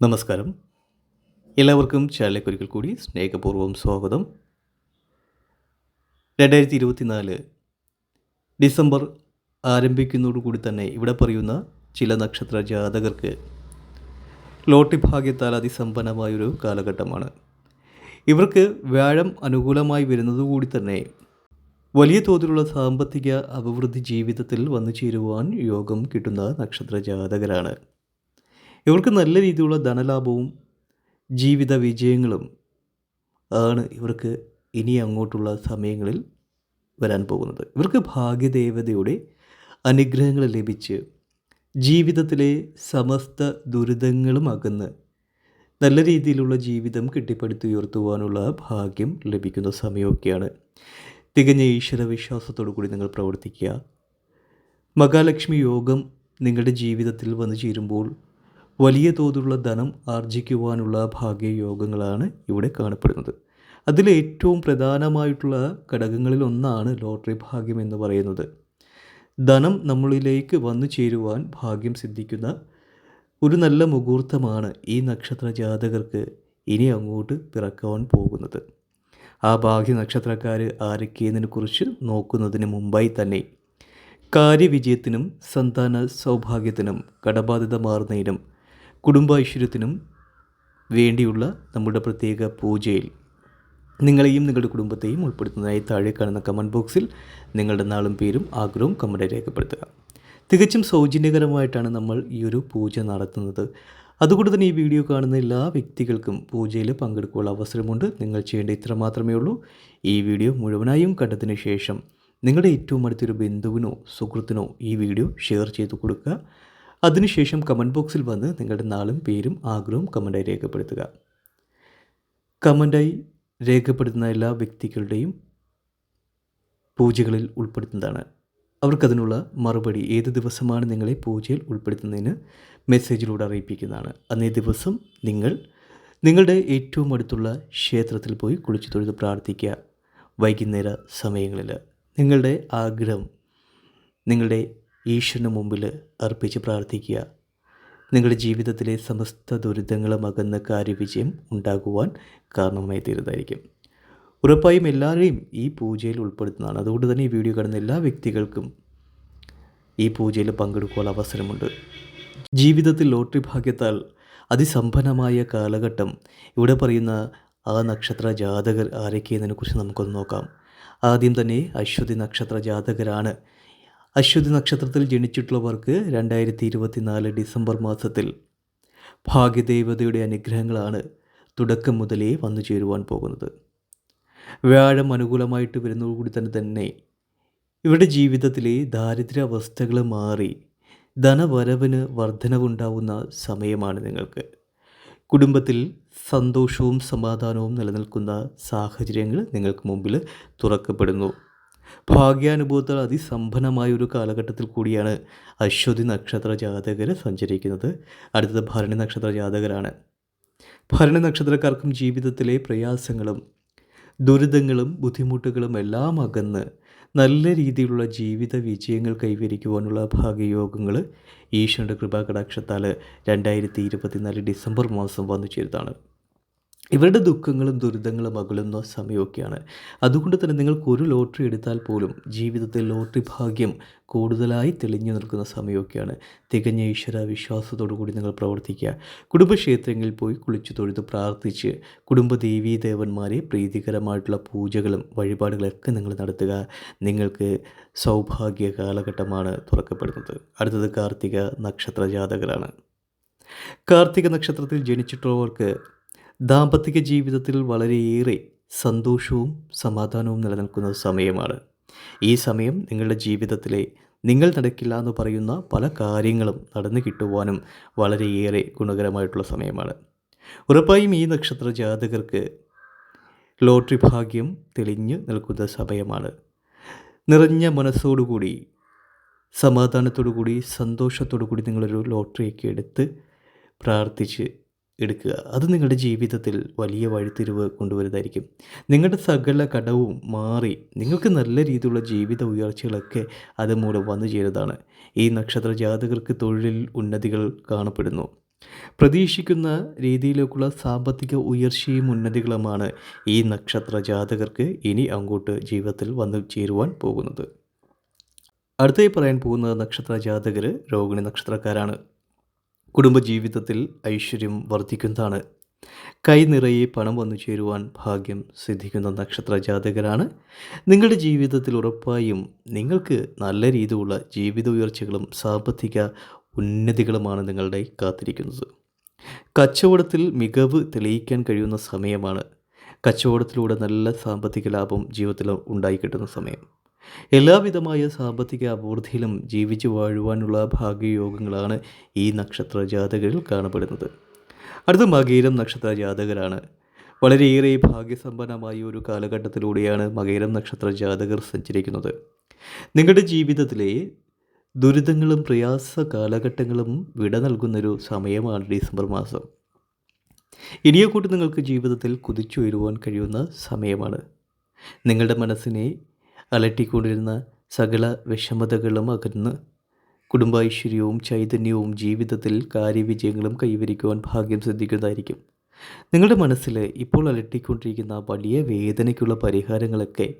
നമസ്കാരം. എല്ലാവർക്കും ചാനലിലേക്ക് കൂടി സ്നേഹപൂർവം സ്വാഗതം. രണ്ടായിരത്തി ഇരുപത്തിനാല് ഡിസംബർ ആരംഭിക്കുന്നതോടുകൂടി തന്നെ ഇവിടെ പറയുന്ന ചില നക്ഷത്ര ജാതകർക്ക് ലോട്ടറി ഭാഗ്യത്താൽ അതിസമ്പന്നമായൊരു കാലഘട്ടമാണ്. ഇവർക്ക് വ്യാഴം അനുകൂലമായി വരുന്നതുകൂടി തന്നെ വലിയ തോതിലുള്ള സാമ്പത്തിക അഭിവൃദ്ധി ജീവിതത്തിൽ വന്നു ചേരുവാൻ യോഗം കിട്ടുന്ന നക്ഷത്ര ജാതകരാണ്. ഇവർക്ക് നല്ല രീതിയിലുള്ള ധനലാഭവും ജീവിത വിജയങ്ങളും ആണ് ഇവർക്ക് ഇനി അങ്ങോട്ടുള്ള സമയങ്ങളിൽ വരാൻ പോകുന്നത്. ഇവർക്ക് ഭാഗ്യദേവതയുടെ അനുഗ്രഹങ്ങൾ ലഭിച്ച് ജീവിതത്തിലെ സമസ്ത ദുരിതങ്ങളും അകന്ന് നല്ല രീതിയിലുള്ള ജീവിതം കെട്ടിപ്പടുത്തുയർത്തുവാനുള്ള ഭാഗ്യം ലഭിക്കുന്ന സമയമൊക്കെയാണ്. തികഞ്ഞ ഈശ്വര വിശ്വാസത്തോടു കൂടി നിങ്ങൾ പ്രവർത്തിക്കുക. മഹാലക്ഷ്മി യോഗം നിങ്ങളുടെ ജീവിതത്തിൽ വന്നു ചേരുമ്പോൾ വലിയ തോതിലുള്ള ധനം ആർജിക്കുവാനുള്ള ഭാഗ്യയോഗങ്ങളാണ് ഇവിടെ കാണപ്പെടുന്നത്. അതിൽ ഏറ്റവും പ്രധാനമായിട്ടുള്ള ഘടകങ്ങളിൽ ഒന്നാണ് ലോട്ടറി ഭാഗ്യം എന്ന് പറയുന്നത്. ധനം നമ്മളിലേക്ക് വന്നു ചേരുവാൻ ഭാഗ്യം സിദ്ധിക്കുന്ന ഒരു നല്ല മുഹൂർത്തമാണ് ഈ നക്ഷത്ര ജാതകർക്ക് ഇനി അങ്ങോട്ട് പിറക്കുവാൻ പോകുന്നത്. ആ ഭാഗ്യ നക്ഷത്രക്കാർ ആരൊക്കെയെന്നതിനെ കുറിച്ച് നോക്കുന്നതിന് മുമ്പായി തന്നെ കാര്യവിജയത്തിനും സന്താന സൗഭാഗ്യത്തിനും കടബാധിത മാറുന്നതിനും കുടുംബൈശ്വര്യത്തിനും വേണ്ടിയുള്ള നമ്മുടെ പ്രത്യേക പൂജയിൽ നിങ്ങളെയും നിങ്ങളുടെ കുടുംബത്തെയും ഉൾപ്പെടുത്തുന്നതായി താഴെ കാണുന്ന കമന്റ് ബോക്സിൽ നിങ്ങളുടെ നാളും പേരും ആഗ്രഹവും കമന്റ് രേഖപ്പെടുത്തുക. തികച്ചും സൗജന്യകരമായിട്ടാണ് നമ്മൾ ഈ ഒരു പൂജ നടത്തുന്നത്. അതുകൊണ്ട് തന്നെ ഈ വീഡിയോ കാണുന്ന എല്ലാ വ്യക്തികൾക്കും പൂജയിൽ പങ്കെടുക്കാനുള്ള അവസരമുണ്ട്. നിങ്ങൾ ചെയ്യേണ്ട ഇത്ര മാത്രമേ ഉള്ളൂ. ഈ വീഡിയോ മുഴുവനായും കണ്ടതിന് ശേഷം നിങ്ങളുടെ ഏറ്റവും അടുത്തൊരു ബന്ധുവിനോ സുഹൃത്തിനോ ഈ വീഡിയോ ഷെയർ ചെയ്ത് കൊടുക്കുക. അതിനുശേഷം കമന്റ് ബോക്സിൽ വന്ന് നിങ്ങളുടെ നാളും പേരും ആഗ്രഹവും കമന്റായി രേഖപ്പെടുത്തുക. കമന്റായി രേഖപ്പെടുത്തുന്ന എല്ലാ വ്യക്തികളുടെയും പൂജകളിൽ ഉൾപ്പെടുത്തുന്നതാണ്. അവർക്കതിനുള്ള മറുപടി ഏത് ദിവസമാണ് നിങ്ങളെ പൂജയിൽ ഉൾപ്പെടുത്തുന്നതിന് മെസ്സേജിലൂടെ അറിയിപ്പിക്കുന്നതാണ്. അന്നേ ദിവസം നിങ്ങൾ നിങ്ങളുടെ ഏറ്റവും അടുത്തുള്ള ക്ഷേത്രത്തിൽ പോയി കുളിച്ചു തൊഴുത് പ്രാർത്ഥിക്കുക. വൈകുന്നേര സമയങ്ങളിൽ നിങ്ങളുടെ ആഗ്രഹം നിങ്ങളുടെ ഈശ്വരന് മുമ്പിൽ അർപ്പിച്ച് പ്രാർത്ഥിക്കുക. നിങ്ങളുടെ ജീവിതത്തിലെ സമസ്ത ദുരിതങ്ങളും അകന്ന കാര്യവിജയം ഉണ്ടാകുവാൻ കാരണമായി തീരുന്നതായിരിക്കും. ഉറപ്പായും എല്ലാവരെയും ഈ പൂജയിൽ ഉൾപ്പെടുത്തുന്നതാണ്. അതുകൊണ്ട് തന്നെ ഈ വീഡിയോ കാണുന്ന എല്ലാ വ്യക്തികൾക്കും ഈ പൂജയിൽ പങ്കെടുക്കുവാൻ അവസരമുണ്ട്. ജീവിതത്തിൽ ലോട്ടറി ഭാഗ്യത്താൽ അതിസമ്പന്നമായ കാലഘട്ടം ഇവിടെ പറയുന്ന ആ നക്ഷത്ര ജാതകർ ആരൊക്കെയെന്നതിനെക്കുറിച്ച് നമുക്കൊന്ന് നോക്കാം. ആദ്യം തന്നെ അശ്വതി നക്ഷത്ര ജാതകരാണ് അശ്വതി നക്ഷത്രത്തിൽ ജനിച്ചിട്ടുള്ളവർക്ക് രണ്ടായിരത്തി ഇരുപത്തിനാല് ഡിസംബർ മാസത്തിൽ ഭാഗ്യദേവതയുടെ അനുഗ്രഹങ്ങളാണ് തുടക്കം മുതലേ വന്നു ചേരുവാൻ പോകുന്നത്. വ്യാഴം അനുകൂലമായിട്ട് വരുന്നതോടുകൂടി തന്നെ തന്നെ ഇവരുടെ ജീവിതത്തിലെ ദാരിദ്ര്യാവസ്ഥകൾ മാറി ധനവരവിന് വർധനവുണ്ടാവുന്ന സമയമാണ് നിങ്ങൾക്ക്. കുടുംബത്തിൽ സന്തോഷവും സമാധാനവും നിലനിൽക്കുന്ന സാഹചര്യങ്ങൾ നിങ്ങൾക്ക് മുമ്പിൽ തുറക്കപ്പെടുന്നു. ഭാഗ്യാനുഭവത്താൽ അതിസമ്പന്നമായ ഒരു കാലഘട്ടത്തിൽ കൂടിയാണ് അശ്വതി നക്ഷത്ര ജാതകർ സഞ്ചരിക്കുന്നത്. അടുത്തത് ഭരണി നക്ഷത്ര ജാതകരാണ്. ഭരണി നക്ഷത്രക്കാർക്കും ജീവിതത്തിലെ പ്രയാസങ്ങളും ദുരിതങ്ങളും ബുദ്ധിമുട്ടുകളും എല്ലാം അകന്ന് നല്ല രീതിയിലുള്ള ജീവിത വിജയങ്ങൾ കൈവരിക്കുവാനുള്ള ഭാഗ്യയോഗങ്ങൾ ഈശ്വരന്റെ കൃപാകടാക്ഷത്താൽ രണ്ടായിരത്തി ഇരുപത്തിനാല് ഡിസംബർ മാസം വന്നു ചേരുന്നതാണ്. ഇവരുടെ ദുഃഖങ്ങളും ദുരിതങ്ങളും അകലുന്ന സമയമൊക്കെയാണ്. അതുകൊണ്ട് തന്നെ നിങ്ങൾക്ക് ഒരു ലോട്ടറി എടുത്താൽ പോലും ജീവിതത്തിൽ ലോട്ടറി ഭാഗ്യം കൂടുതലായി തെളിഞ്ഞു നിൽക്കുന്ന സമയമൊക്കെയാണ്. തികഞ്ഞ ഈശ്വര വിശ്വാസത്തോടു കൂടി നിങ്ങൾ പ്രവർത്തിക്കുക. കുടുംബക്ഷേത്രങ്ങളിൽ പോയി കുളിച്ചു തൊഴുത് പ്രാർത്ഥിച്ച് കുടുംബ ദേവീ ദേവന്മാരെ പ്രീതികരമായിട്ടുള്ള പൂജകളും വഴിപാടുകളൊക്കെ നിങ്ങൾ നടത്തുക. നിങ്ങൾക്ക് സൗഭാഗ്യ കാലഘട്ടമാണ് തുറക്കപ്പെടുന്നത്. അടുത്തത് കാർത്തിക നക്ഷത്ര ജാതകരാണ്. കാർത്തിക നക്ഷത്രത്തിൽ ജനിച്ചിട്ടുള്ളവർക്ക് ദാമ്പത്തിക ജീവിതത്തിൽ വളരെയേറെ സന്തോഷവും സമാധാനവും നിലനിൽക്കുന്ന സമയമാണ്. ഈ സമയം നിങ്ങളുടെ ജീവിതത്തിലെ നിങ്ങൾ നടക്കില്ല എന്ന് പറയുന്ന പല കാര്യങ്ങളും നടന്നു കിട്ടുവാനും വളരെയേറെ ഗുണകരമായിട്ടുള്ള സമയമാണ്. ഉറപ്പായും ഈ നക്ഷത്ര ജാതകർക്ക് ലോട്ടറി ഭാഗ്യം തെളിഞ്ഞു നിൽക്കുന്ന സമയമാണ്. നിറഞ്ഞ മനസ്സോടുകൂടി സമാധാനത്തോടു കൂടി സന്തോഷത്തോടു കൂടി നിങ്ങളൊരു ലോട്ടറിയൊക്കെ എടുത്ത് പ്രാർത്ഥിച്ച് എടുക്കുക. അത് നിങ്ങളുടെ ജീവിതത്തിൽ വലിയ വഴിത്തിരിവ് കൊണ്ടുവരുന്നതായിരിക്കും. നിങ്ങളുടെ സകല കടവും മാറി നിങ്ങൾക്ക് നല്ല രീതിയിലുള്ള ജീവിത ഉയർച്ചകളൊക്കെ അതുമൂലം വന്നു ചേരുന്നതാണ്. ഈ നക്ഷത്ര ജാതകർക്ക് തൊഴിലിൽ ഉന്നതികൾ കാണപ്പെടുന്നു. പ്രതീക്ഷിക്കുന്ന രീതിയിലേക്കുള്ള സാമ്പത്തിക ഉയർച്ചയും ഉന്നതികളുമാണ് ഈ നക്ഷത്ര ജാതകർക്ക് ഇനി അങ്ങോട്ട് ജീവിതത്തിൽ വന്നു ചേരുവാൻ പോകുന്നത്. അടുത്തായി പറയാൻ പോകുന്ന നക്ഷത്ര ജാതകർ രോഹിണി നക്ഷത്രക്കാരാണ്. കുടുംബജീവിതത്തിൽ ഐശ്വര്യം വർദ്ധിക്കുന്നതാണ് കൈ നിറയെ പണം വന്നു ചേരുവാൻ ഭാഗ്യം സിദ്ധിക്കുന്ന നക്ഷത്ര ജാതകരാണ്. നിങ്ങളുടെ ജീവിതത്തിൽ ഉറപ്പായും നിങ്ങൾക്ക് നല്ല രീതിയിലുള്ള ജീവിത ഉയർച്ചകളും സാമ്പത്തിക ഉന്നതികളുമാണ് നിങ്ങളുടെ കാത്തിരിക്കുന്നത്. കച്ചവടത്തിൽ മികവ് തെളിയിക്കാൻ കഴിയുന്ന സമയമാണ്. കച്ചവടത്തിലൂടെ നല്ല സാമ്പത്തിക ലാഭം ജീവിതത്തിൽ ഉണ്ടായി കിട്ടുന്ന സമയം. എല്ലാവിധമായ സാമ്പത്തിക അഭിവൃദ്ധിയിലും ജീവിച്ചു വാഴുവാനുള്ള ഭാഗ്യയോഗങ്ങളാണ് ഈ നക്ഷത്ര ജാതകരിൽ കാണപ്പെടുന്നത്. അടുത്ത മകീരം നക്ഷത്ര ജാതകരാണ്. വളരെയേറെ ഭാഗ്യസമ്പന്നമായ ഒരു കാലഘട്ടത്തിലൂടെയാണ് മകീരം നക്ഷത്ര ജാതകർ സഞ്ചരിക്കുന്നത്. നിങ്ങളുടെ ജീവിതത്തിലെ ദുരിതങ്ങളും പ്രയാസ കാലഘട്ടങ്ങളും വിട നൽകുന്നൊരു സമയമാണ് ഡിസംബർ മാസം. ഇനിയെ നിങ്ങൾക്ക് ജീവിതത്തിൽ കുതിച്ചുയരുവാൻ കഴിയുന്ന സമയമാണ്. നിങ്ങളുടെ മനസ്സിനെ അലട്ടിക്കൊണ്ടിരുന്ന സകല വിഷമതകളും അകന്ന് കുടുംബൈശ്വര്യവും ചൈതന്യവും ജീവിതത്തിൽ കാര്യവിജയങ്ങളും കൈവരിക്കുവാൻ ഭാഗ്യം സിദ്ധിക്കുന്നതായിരിക്കും. നിങ്ങളുടെ മനസ്സിൽ ഇപ്പോൾ അലട്ടിക്കൊണ്ടിരിക്കുന്ന വലിയ വേദനയ്ക്കുള്ള പരിഹാരങ്ങളൊക്കെ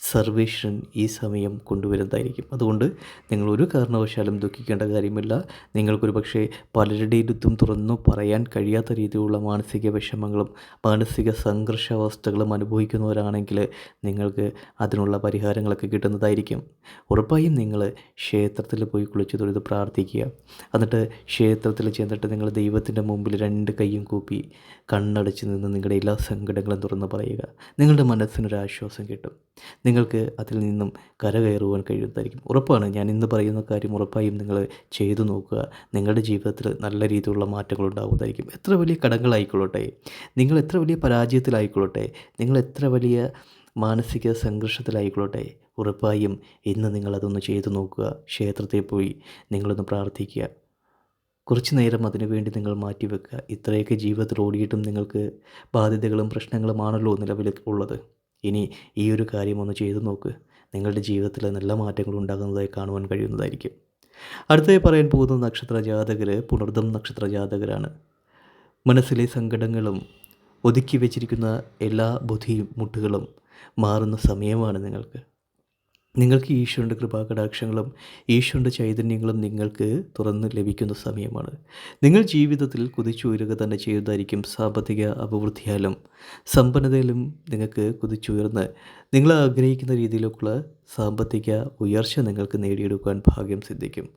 സർവേശ്വരൻ ഈ സമയം കൊണ്ടുവരുന്നതായിരിക്കും. അതുകൊണ്ട് നിങ്ങൾ ഒരു കാരണവശാലും ദുഃഖിക്കേണ്ട കാര്യമില്ല. നിങ്ങൾക്കൊരു പക്ഷേ പലരുടെയിടത്തും തുറന്നു പറയാൻ കഴിയാത്ത രീതിയിലുള്ള മാനസിക വിഷമങ്ങളും മാനസിക സംഘർഷാവസ്ഥകളും അനുഭവിക്കുന്നവരാണെങ്കിൽ നിങ്ങൾക്ക് അതിനുള്ള പരിഹാരങ്ങളൊക്കെ കിട്ടുന്നതായിരിക്കും. ഉറപ്പായും നിങ്ങൾ ക്ഷേത്രത്തിൽ പോയി കുളിച്ച് തൊഴുത് പ്രാർത്ഥിക്കുക. എന്നിട്ട് ക്ഷേത്രത്തിൽ ചെന്നിട്ട് നിങ്ങൾ ദൈവത്തിന്റെ മുമ്പിൽ രണ്ട് കൈയും കൂപ്പി കണ്ണടച്ച് നിന്ന് നിങ്ങളുടെ എല്ലാ സങ്കടങ്ങളും തുറന്ന് പറയുക. നിങ്ങളുടെ മനസ്സിനൊരാശ്വാസം കിട്ടും. നിങ്ങൾക്ക് അതിൽ നിന്നും കരകയറുവാൻ കഴിയുന്നതായിരിക്കും. ഉറപ്പാണ് ഞാൻ ഇന്ന് പറയുന്ന കാര്യം ഉറപ്പായും നിങ്ങൾ ചെയ്തു നോക്കുക. നിങ്ങളുടെ ജീവിതത്തിൽ നല്ല രീതിയിലുള്ള മാറ്റങ്ങൾ ഉണ്ടാകുന്നതായിരിക്കും. എത്ര വലിയ കടങ്ങളായിക്കൊള്ളട്ടെ നിങ്ങൾ എത്ര വലിയ പരാജയത്തിലായിക്കൊള്ളട്ടെ നിങ്ങൾ എത്ര വലിയ മാനസിക സംഘർഷത്തിലായിക്കൊള്ളട്ടെ ഉറപ്പായും ഇന്ന് നിങ്ങളതൊന്ന് ചെയ്തു നോക്കുക ക്ഷേത്രത്തിൽ പോയി നിങ്ങളൊന്ന് പ്രാർത്ഥിക്കുക. കുറച്ച് നേരം അതിനുവേണ്ടി നിങ്ങൾ മാറ്റിവെക്കുക ഇത്രയൊക്കെ ജീവിതത്തിൽ ഓടിയിട്ടും നിങ്ങൾക്ക് ബാധ്യതകളും പ്രശ്നങ്ങളുമാണല്ലോ നിലവിൽ ഉള്ളത്. ഇനി ഈ ഒരു കാര്യം ഒന്ന് ചെയ്തു നോക്ക്. നിങ്ങളുടെ ജീവിതത്തിൽ നല്ല മാറ്റങ്ങൾ ഉണ്ടാകുന്നതായി കാണുവാൻ കഴിയുന്നതായിരിക്കും. അടുത്തതായി പറയാൻ പോകുന്ന നക്ഷത്ര ജാതകർ പുണർദം നക്ഷത്ര ജാതകരാണ്. മനസ്സിലെ സങ്കടങ്ങളും ഒതുക്കി വെച്ചിരിക്കുന്ന എല്ലാ ബുദ്ധിമുട്ടുകളും മാറുന്ന സമയമാണ് നിങ്ങൾക്ക്. നിങ്ങൾക്ക് ഈശ്വരന്റെ കൃപാകടാക്ഷങ്ങളും ഈശ്വരന്റെ ചൈതന്യങ്ങളും നിങ്ങൾക്ക് തുറന്ന് ലഭിക്കുന്ന സമയമാണ്. നിങ്ങൾ ജീവിതത്തിൽ കുതിച്ചുയരുക തന്നെ ചെയ്യുന്നതായിരിക്കും സാമ്പത്തിക അഭിവൃദ്ധിയാലും സമ്പന്നതയിലും നിങ്ങൾക്ക് കുതിച്ചുയർന്ന് നിങ്ങൾ ആഗ്രഹിക്കുന്ന രീതിയിലേക്കുള്ള സാമ്പത്തിക ഉയർച്ച നിങ്ങൾക്ക് നേടിയെടുക്കാൻ ഭാഗ്യം സിദ്ധിക്കും.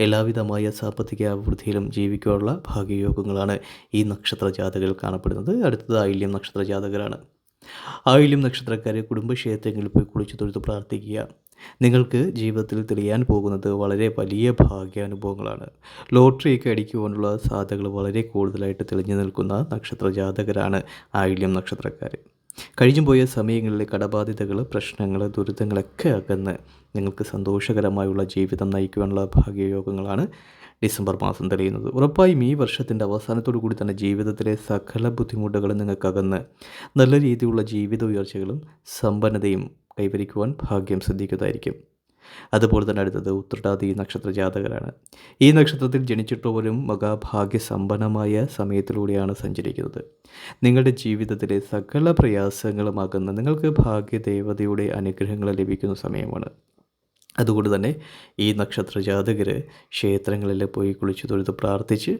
എല്ലാവിധമായ സാമ്പത്തിക അഭിവൃദ്ധിയിലും ജീവിക്കാനുള്ള ഭാഗ്യയോഗങ്ങളാണ് ഈ നക്ഷത്ര ജാതകയിൽ കാണപ്പെടുന്നത്. അടുത്തത് ആയില്യം നക്ഷത്ര ജാതകരാണ് ആയില്യം നക്ഷത്രക്കാരെ കുടുംബക്ഷേത്രങ്ങളിൽ പോയി കുളിച്ചു തൊഴുത്ത് പ്രാർത്ഥിക്കുക. നിങ്ങൾക്ക് ജീവിതത്തിൽ തെളിയാൻ പോകുന്നത് വളരെ വലിയ ഭാഗ്യാനുഭവങ്ങളാണ്. ലോട്ടറിയൊക്കെ അടിക്കുവാനുള്ള സാധ്യതകൾ വളരെ കൂടുതലായിട്ട് തെളിഞ്ഞു നിൽക്കുന്ന നക്ഷത്ര ജാതകരാണ് ആയില്യം നക്ഷത്രക്കാർ കഴിഞ്ഞു പോയ സമയങ്ങളിലെ കടബാധ്യതകൾ പ്രശ്നങ്ങൾ ദുരിതങ്ങളൊക്കെ അകന്ന് നിങ്ങൾക്ക് സന്തോഷകരമായുള്ള ജീവിതം നയിക്കുവാനുള്ള ഭാഗ്യയോഗങ്ങളാണ് ഡിസംബർ മാസം തെളിയുന്നത്. ഉറപ്പായും ഈ വർഷത്തിന്റെ അവസാനത്തോടു കൂടി തന്നെ ജീവിതത്തിലെ സകല ബുദ്ധിമുട്ടുകളും നിങ്ങൾക്കകന്ന് നല്ല രീതിയിലുള്ള ജീവിത ഉയർച്ചകളും സമ്പന്നതയും കൈവരിക്കുവാൻ ഭാഗ്യം സിദ്ധിക്കുന്നതായിരിക്കും അതുപോലെ തന്നെ അടുത്തത് ഉത്രട്ടാതി നക്ഷത്ര ജാതകരാണ്. ഈ നക്ഷത്രത്തിൽ ജനിച്ചിട്ടുള്ളവരും മഹാഭാഗ്യസമ്പന്നമായ സമയത്തിലൂടെയാണ് സഞ്ചരിക്കുന്നത്. നിങ്ങളുടെ ജീവിതത്തിലെ സകല പ്രയാസങ്ങളുമാകുന്ന നിങ്ങൾക്ക് ഭാഗ്യദേവതയുടെ അനുഗ്രഹങ്ങൾ ലഭിക്കുന്ന സമയമാണ്. അതുകൊണ്ട് തന്നെ ഈ നക്ഷത്ര ജാതകർ ക്ഷേത്രങ്ങളിൽ പോയി കുളിച്ചു തൊഴുത് പ്രാർത്ഥിച്ച്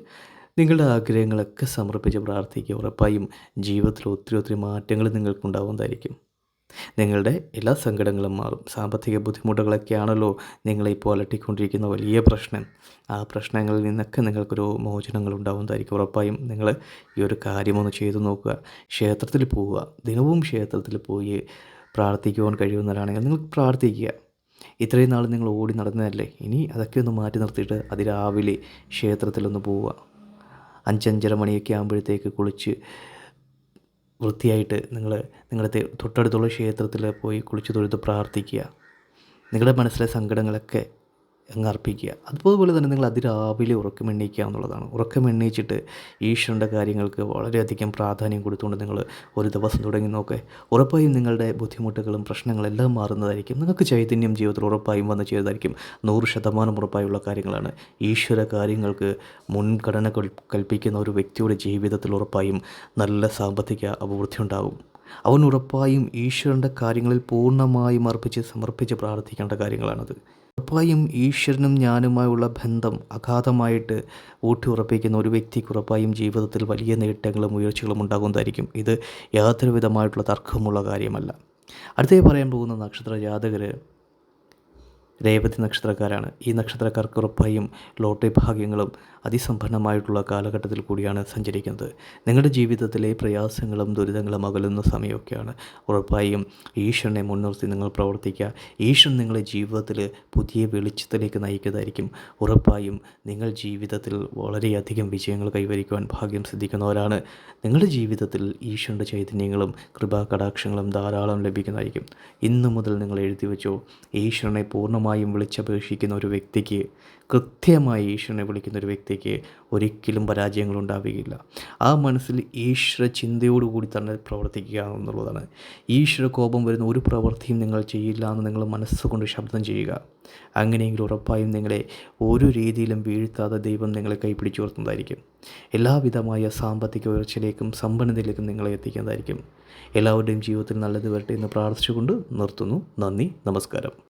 നിങ്ങളുടെ ആഗ്രഹങ്ങളൊക്കെ സമർപ്പിച്ച് പ്രാർത്ഥിക്കുക. ഉറപ്പായും ജീവിതത്തിൽ ഒത്തിരി ഒത്തിരി മാറ്റങ്ങൾ നിങ്ങൾക്കുണ്ടാവുന്നതായിരിക്കും. നിങ്ങളുടെ എല്ലാ സങ്കടങ്ങളും മാറും. സാമ്പത്തിക ബുദ്ധിമുട്ടുകളൊക്കെയാണല്ലോ നിങ്ങളെ ഇപ്പോൾ അലട്ടിക്കൊണ്ടിരിക്കുന്ന വലിയ പ്രശ്നം. ആ പ്രശ്നങ്ങളിൽ നിന്നൊക്കെ നിങ്ങൾക്കൊരു മോചനങ്ങൾ ഉണ്ടാവുന്നതായിരിക്കും. ഉറപ്പായും നിങ്ങൾ ഈ ഒരു കാര്യമൊന്ന് ചെയ്തു നോക്കുക. ക്ഷേത്രത്തിൽ പോവുക. ദിനവും ക്ഷേത്രത്തിൽ പോയി പ്രാർത്ഥിക്കുവാൻ കഴിയുന്നവരാണെങ്കിൽ നിങ്ങൾ പ്രാർത്ഥിക്കുക. ഇത്രയും നാൾ നിങ്ങൾ ഓടി നടന്നതല്ലേ? ഇനി അതൊക്കെ ഒന്ന് മാറ്റി നിർത്തിയിട്ട് അതിരാവിലെ ക്ഷേത്രത്തിലൊന്ന് പോവുക. അഞ്ചഞ്ചര മണിയൊക്കെ ആകുമ്പോഴത്തേക്ക് കുളിച്ച് വൃത്തിയായിട്ട് നിങ്ങൾ നിങ്ങളുടെ തൊട്ടടുത്തുള്ള ക്ഷേത്രത്തിൽ പോയി കുളിച്ച് തൊഴുത് പ്രാർത്ഥിക്കുക. നിങ്ങളുടെ മനസ്സിലെ സങ്കടങ്ങളൊക്കെ അങ്ങ് അർപ്പിക്കുക അതുപോലെ തന്നെ നിങ്ങൾ അതിരാവിലെ ഉറക്കമെണ്ണീക്കുക എന്നുള്ളതാണ്. ഉറക്കമെണ്ണീച്ചിട്ട് ഈശ്വരന്റെ കാര്യങ്ങൾക്ക് വളരെയധികം പ്രാധാന്യം കൊടുത്തുകൊണ്ട് നിങ്ങൾ ഒരു ദിവസം തുടങ്ങി നോക്കെ. ഉറപ്പായും നിങ്ങളുടെ ബുദ്ധിമുട്ടുകളും പ്രശ്നങ്ങളെല്ലാം മാറുന്നതായിരിക്കും. നിങ്ങൾക്ക് ചൈതന്യം ജീവിതത്തിൽ ഉറപ്പായും വന്ന് ചെയ്തതായിരിക്കും നൂറ് ശതമാനം ഉറപ്പായുള്ള കാര്യങ്ങളാണ്. ഈശ്വര കാര്യങ്ങൾക്ക് മുൻഗണന കൽ- കൽപ്പിക്കുന്ന ഒരു വ്യക്തിയുടെ ജീവിതത്തിൽ ഉറപ്പായും നല്ല സാമ്പത്തിക അഭിവൃദ്ധി ഉണ്ടാകും അവൻ ഉറപ്പായും ഈശ്വരന്റെ കാര്യങ്ങളിൽ പൂർണമായും അർപ്പിച്ച് സമർപ്പിച്ച് പ്രാർത്ഥിക്കേണ്ട കാര്യങ്ങളാണത്. ഉറപ്പായും ഈശ്വരനും ഞാനുമായുള്ള ബന്ധം അഗാധമായിട്ട് ഊട്ടി ഉറപ്പിക്കുന്ന ഒരു വ്യക്തിക്ക് ഉറപ്പായും ജീവിതത്തിൽ വലിയ നേട്ടങ്ങളും ഉയർച്ചകളും ഉണ്ടാകുന്നതായിരിക്കും. ഇത് യാതൊരു വിധമായിട്ടുള്ള തർക്കമുള്ള കാര്യമല്ല. അടുത്തേ പറയാൻ പോകുന്ന നക്ഷത്ര ജാതകർ രേവതി നക്ഷത്രക്കാരാണ്. ഈ നക്ഷത്രക്കാർക്ക് ഉറപ്പായും ലോട്ടറി ഭാഗ്യങ്ങളും അതിസമ്പന്നമായിട്ടുള്ള കാലഘട്ടത്തിൽ കൂടിയാണ് സഞ്ചരിക്കുന്നത്. നിങ്ങളുടെ ജീവിതത്തിലെ പ്രയാസങ്ങളും ദുരിതങ്ങളും അകലുന്ന സമയമൊക്കെയാണ്. ഉറപ്പായും ഈശ്വരനെ മുൻനിർത്തി നിങ്ങൾ പ്രവർത്തിക്കുക. ഈശ്വരൻ നിങ്ങളെ ജീവിതത്തിൽ പുതിയ വെളിച്ചത്തിലേക്ക് നയിക്കുന്നതായിരിക്കും. ഉറപ്പായും നിങ്ങൾ ജീവിതത്തിൽ വളരെയധികം വിജയങ്ങൾ കൈവരിക്കുവാൻ ഭാഗ്യം സിദ്ധിക്കുന്നവരാണ്. നിങ്ങളുടെ ജീവിതത്തിൽ ഈശ്വരന്റെ ചൈതന്യങ്ങളും കൃപാകടാക്ഷങ്ങളും ധാരാളം ലഭിക്കുന്നതായിരിക്കും. ഇന്നു മുതൽ നിങ്ങൾ എഴുതി വെച്ചോ ഈശ്വരനെ പൂർണമായും വിളിച്ചപേക്ഷിക്കുന്ന ഒരു വ്യക്തിക്ക് കൃത്യമായി ഈശ്വരനെ വിളിക്കുന്ന ഒരു വ്യക്തിക്ക് ഒരിക്കലും പരാജയങ്ങൾ ഉണ്ടാവുകയില്ല ആ മനസ്സിൽ ഈശ്വര ചിന്തയോടുകൂടി തന്നെ പ്രവർത്തിക്കുക എന്നുള്ളതാണ്. ഈശ്വര കോപം വരുന്ന ഒരു പ്രവൃത്തിയും നിങ്ങൾ ചെയ്യില്ല എന്ന് നിങ്ങൾ മനസ്സുകൊണ്ട് ശബ്ദം ചെയ്യുക. അങ്ങനെയെങ്കിൽ ഉറപ്പായും നിങ്ങളെ ഒരു രീതിയിലും വീഴ്ത്താതെ ദൈവം നിങ്ങളെ കൈപിടിച്ചുയർത്തുന്നതായിരിക്കും എല്ലാവിധമായ സാമ്പത്തിക ഉയർച്ചയിലേക്കും സമ്പന്നതയിലേക്കും നിങ്ങളെ എത്തിക്കുന്നതായിരിക്കും. എല്ലാവരുടെയും ജീവിതത്തിൽ നല്ലത് വരട്ടെ എന്ന് പ്രാർത്ഥിച്ചുകൊണ്ട് നിർത്തുന്നു. നന്ദി. നമസ്കാരം.